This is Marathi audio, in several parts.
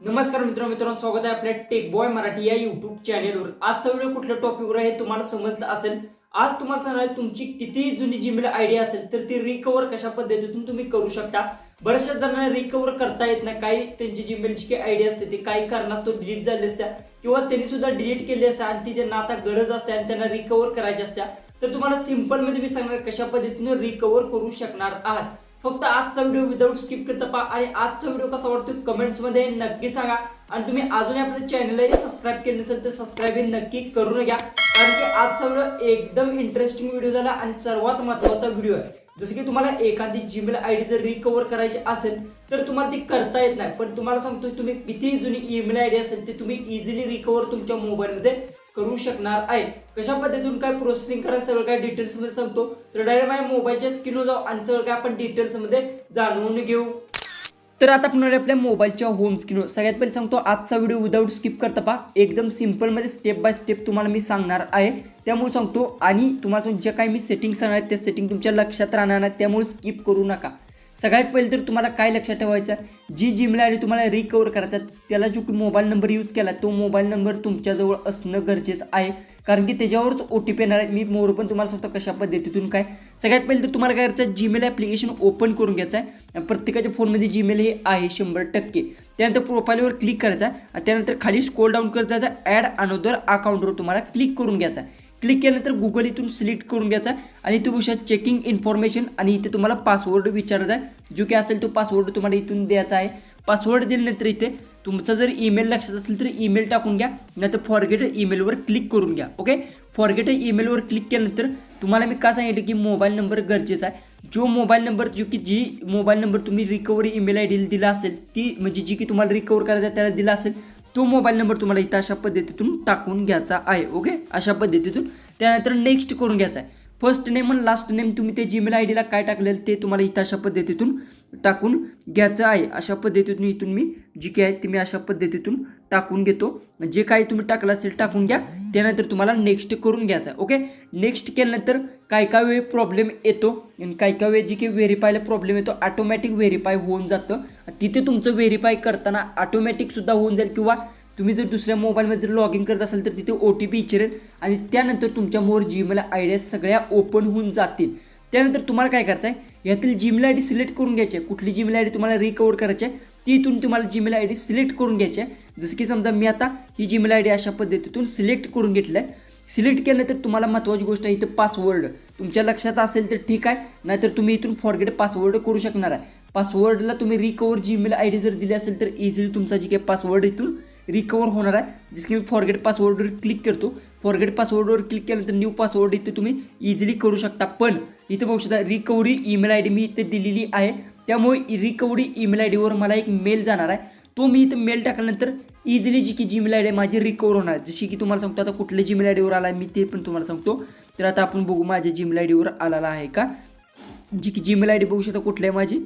नमस्कार मित्र मित्रांनो स्वागत आहे आपल्या टेक बॉय मराठी या युट्यूब चॅनेलवर आजचा व्हिडिओ कुठल्या टॉपिकवर आहे हे तुम्हाला समजलं असेल. आज तुम्हाला सांगणार आहे तुमची किती जुनी जीमेल आयडी असेल तर ती रिकवर कशा पद्धतीतून तुम्ही करू शकता? बऱ्याचशा जणांना रिकवर करता येत नाही. काही त्यांची जीमेलची काही आयडी असते ती काही कारणास्तव डिलीट झाली असत्या किंवा त्यांनी सुद्धा डिलीट केली असते आणि ती त्यांना आता गरज असते आणि त्यांना रिकवर करायची असत्या तर तुम्हाला सिंपलमध्ये मी सांगणार कशा पद्धतीने रिकवर करू शकणार आहात. फक्त आजचा व्हिडिओ विदाऊट स्किप करता पहा आणि आजचा व्हिडिओ कसा वाटतो कमेंट्समध्ये नक्की सांगा. आणि तुम्ही अजूनही आपल्या चॅनललाही सबस्क्राईब केलं नसेल तर सबस्क्राईब नक्की करून घ्या. कारण की आजचा व्हिडिओ एकदम इंटरेस्टिंग व्हिडिओ झाला आणि सर्वात महत्त्वाचा व्हिडिओ आहे. जसं की तुम्हाला एखादी जीमेल आय डी जर रिकवर करायची असेल तर तुम्हाला ती करता येत नाही. पण तुम्हाला सांगतो तुम्ही किती जुनी ईमेल आय डी असेल ती तुम्ही इझिली रिकवर तुमच्या मोबाईलमध्ये करू शकणार आहे. कशा पद्धतीतून काय प्रोसेसिंग करा सगळं काय डिटेल्समध्ये सांगतो. तर डायरेक्ट माझ्या मोबाईलच्या स्क्रीनवर जाऊ आणि सगळं काय आपण डिटेल्समध्ये जाणून घेऊ. तर आता आपण आपल्या मोबाईलच्या होम स्क्रीनवर सगळ्यात पहिले सांगतो आजचा व्हिडिओ विदाऊट स्किप करता पहा. एकदम सिम्पलमध्ये स्टेप बाय स्टेप तुम्हाला मी सांगणार आहे. त्यामुळे सांगतो आणि तुम्हाला जे काही मी सेटिंग सांगणार ते त्या सेटिंग तुमच्या लक्षात राहणार नाही. त्यामुळे स्किप करू नका. सगळ्यात पहिले तर तुम्हाला काय लक्षात ठेवायचं? आहे, जी जीमेल आय डी तुम्हाला रिकवर करायचा त्याला जो मोबाईल नंबर यूज केला तो मोबाईल नंबर तुमच्याजवळ असणं गरजेचं आहे. कारण की त्याच्यावरच ओ टी पी येणार आहे. मी मोर पण तुम्हाला सांगतो कशा पद्धतीतून काय. सगळ्यात पहिले तर तुम्हाला काय करायचं आहे जीमेल ॲप्लिकेशन ओपन करून घ्यायचं आहे. प्रत्येकाच्या फोनमध्ये जीमेल हे आहे शंभर टक्के. त्यानंतर प्रोफाईलवर क्लिक करायचा आणि त्यानंतर खाली स्कोल डाऊन करत ॲड अनोदर अकाउंटवर तुम्हाला क्लिक करून घ्यायचा आहे. क्लिक केल्यानंतर गुगल इथून सिलेक्ट करून घ्यायचा आणि तो बघू चेकिंग इन्फॉर्मेशन आणि इथे तुम्हाला पासवर्ड विचारत आहे. जो की असेल तो पासवर्ड तुम्हाला इथून द्यायचा आहे. पासवर्ड दिल्यानंतर इथे तुमचा जर ईमेल लक्षात असेल तर ईमेल टाकून घ्या. नाहीतर फॉरगेट ईमेलवर क्लिक करून घ्या. ओके फॉरगेट ईमेलवर क्लिक केल्यानंतर तुम्हाला मी का सांगितलं की मोबाईल नंबर गरजेचा आहे. जो मोबाईल नंबर जो की जी मोबाईल नंबर तुम्ही रिकव्हरी ईमेल आय डीला दिला असेल ती म्हणजे जी की तुम्हाला रिकवर करायचा त्याला दिला असेल तो मोबाईल नंबर तुम्हाला इथं अशा पद्धतीतून टाकून घ्यायचा आहे ओके अशा पद्धतीतून. त्यानंतर नेक्स्ट करून घ्यायचा आहे. फर्स्ट नेम आणि लास्ट नेम तुम्ही ते जीमेल आय डीला काय टाकलेलं ते तुम्हाला इथं अशा पद्धतीतून टाकून घ्यायचं आहे. अशा पद्धतीतून इथून मी जी काय आहे ती मी अशा पद्धतीतून टाकून घेतो. जे काही तुम्ही टाकलं असेल टाकून घ्या. त्यानंतर तुम्हाला नेक्स्ट करून घ्यायचं. ओके नेक्स्ट केल्यानंतर काय काय वेळ प्रॉब्लेम येतो? आणि काय काय वेळ जे की व्हेरीफायला प्रॉब्लेम येतो ऑटोमॅटिक व्हेरीफाय होऊन जातं. तिथे तुमचं व्हेरीफाय करताना ऑटोमॅटिकसुद्धा होऊन जाईल किंवा तुम्ही जर दुसऱ्या मोबाईलमध्ये जर लॉग इन करत असाल तर तिथे ओ टी पी विचारेल आणि त्यानंतर तुमच्या मोर जीमेल आयडिया सगळ्या ओपन होऊन जातील. त्यानंतर तुम्हाला काय करायचं आहे यातील जीमेल आय डी सिलेक्ट करून घ्यायची आहे. कुठली जीमेल आय डी तुम्हाला रिकवर करायची आहे ती इथून तुम्हाला जीमेल आय डी सिलेक्ट करून घ्यायची आहे. जसं की समजा मी आता ही जीमेल आय डी अशा पद्धतीतून सिलेक्ट करून घेतलं आहे सिलेक्ट केल्यानंतर तुम्हाला महत्त्वाची गोष्ट आहे इथं पासवर्ड तुमच्या लक्षात असेल तर ठीक आहे नाहीतर तुम्ही इथून फॉरगेट पासवर्ड करू शकणार आहे. पासवर्डला तुम्ही रिकवर जीमेल आय डी जर दिली असेल तर इझिली तुमचा जी काही पासवर्ड इथून रिकवर होणार आहे. जसं की मी फॉरगेट पासवर्डवर क्लिक करतो फॉरगेट पासवर्डवर क्लिक केल्यानंतर न्यू पासवर्ड इथे तुम्ही इझिली करू शकता. पण इथे बघू शकता रिकवरी ईमेल आय डी मी इथे दिलेली आहे. त्यामुळे रिकवरी ईमेल आय डीवर मला एक मेल जाणार आहे. तो मी इथं मेल टाकल्यानंतर इझिली जी की जीमेल आय डी माझी रिकवर होणार. जशी की तुम्हाला सांगतो आता कुठल्या जीमेल आय डीवर आला आहे मी ते पण तुम्हाला सांगतो. तर आता आपण बघू माझ्या जीमेल आय डीवर आलेला आहे का? जी की जीमेल आय डी बघू शकता कुठली आहे माझी?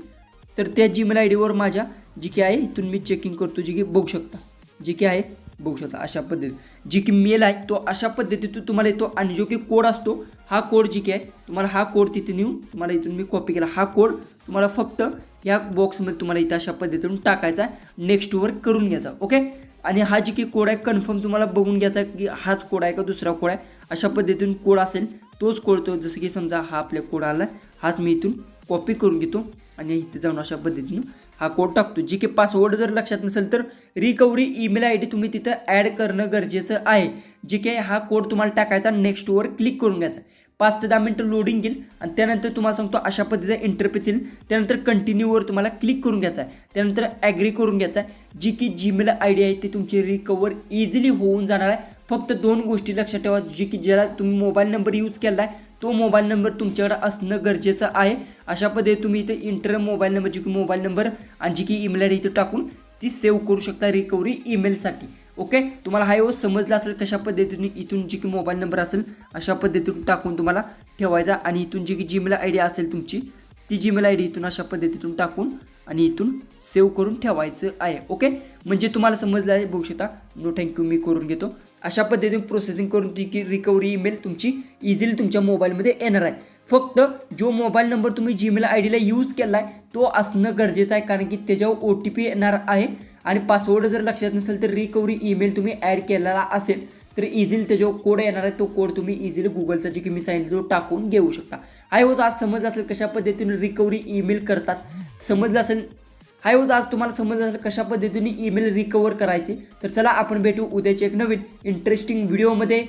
तर त्या जीमेल आय डीवर माझ्या जी की आहे इथून मी चेकिंग करतो जी की बघू शकता. जी की आहे बघू शकता अशा पद्धतीत. जी की मेल आहे तो अशा पद्धतीतून तुम्हाला येतो आणि जो की कोड असतो हा कोड जी की आहे तुम्हाला हा कोड तिथे नेऊन तुम्हाला इथून मी कॉपी केला. हा कोड तुम्हाला फक्त या बॉक्समध्ये तुम्हाला इथं अशा पद्धतीतून टाकायचा आहे. नेक्स्टवर करून घ्यायचा ओके आणि हा जी की कोड आहे कन्फर्म तुम्हाला बघून घ्यायचा की हाच कोड आहे का दुसरा कोड आहे. अशा पद्धतीतून कोड असेल तोच कोड तो जसं की समजा हा आपल्या कोड आला हाच मी इथून कॉपी करून घेतो आणि इथे जाऊन अशा पद्धतीनं हा कोड टाकतो. जी की पासवर्ड जर लक्षात नसेल तर रिकव्हरी ईमेल आय डी तुम्ही तिथं ॲड करणं गरजेचं आहे. जी के हा कोड तुम्हाला टाकायचा नेक्स्टवर क्लिक करून घ्यायचा. पाच ते दहा मिनटं लोडिंग घेईल आणि त्यानंतर तुम्हाला सांगतो अशा पद्धतीचा इंटरफेस येईल. त्यानंतर कंटिन्यूवर तुम्हाला क्लिक करून घ्यायचा आहे. त्यानंतर ॲग्री करून घ्यायचा आहे. जी की जीमेल आय डी आहे ती तुमची रिकवर इझिली होऊन जाणार आहे. फक्त दोन गोष्टी लक्षात ठेवा जी की ज्याला तुम्ही मोबाईल नंबर यूज केला आहे तो मोबाईल नंबर तुमच्याकडे असणं गरजेचं आहे. अशा पद्धती तुम्ही इथे इंटर मोबाईल नंबर जी की मोबाईल नंबर आणि जी की ईमेल आय डी इथं टाकून ती सेव्ह करू शकता रिकव्हरी ईमेलसाठी ओके तुम्हाला हा व्यवस्थ समजला असेल कशा पद्धतीने इथून जी की मोबाईल नंबर असेल अशा पद्धतीतून टाकून तुम्हाला ठेवायचा आणि इथून जी की जीमेल आय डी असेल तुमची ती जीमेल आय डी इथून अशा पद्धतीतून टाकून आणि इथून सेव्ह करून ठेवायचं आहे. ओके म्हणजे तुम्हाला समजलं आहे बघू शकता नो थँक्यू मी करून घेतो. अशा पद्धतीने प्रोसेसिंग करून ती की रिकव्हरी ईमेल तुमची इझिली तुमच्या मोबाईलमध्ये येणार आहे. फक्त जो मोबाईल नंबर तुम्ही जीमेल आय डीला यूज केला आहे तो असणं गरजेचं आहे. कारण की त्याच्यावर ओ टी पी येणार आहे. आणि पासवर्ड जर लक्षात नसेल तर रिकव्हरी ईमेल तुम्ही ॲड केलेला असेल तर इझिली त्याच्यावर कोड येणार आहे. तो कोड तुम्ही इझिली गुगलचा जे की मी सांगितलं तो टाकून घेऊ शकता. आय होत आज समजलं असेल कशा पद्धतीने रिकव्हरी ईमेल करतात. समजलं असेल हाय होत आज तुम्हाला समजलं असेल कशा पद्धतीने ईमेल रिकवर करायचे? तर चला आपण भेटू उद्याच्या एक नवीन इंटरेस्टिंग व्हिडिओमध्ये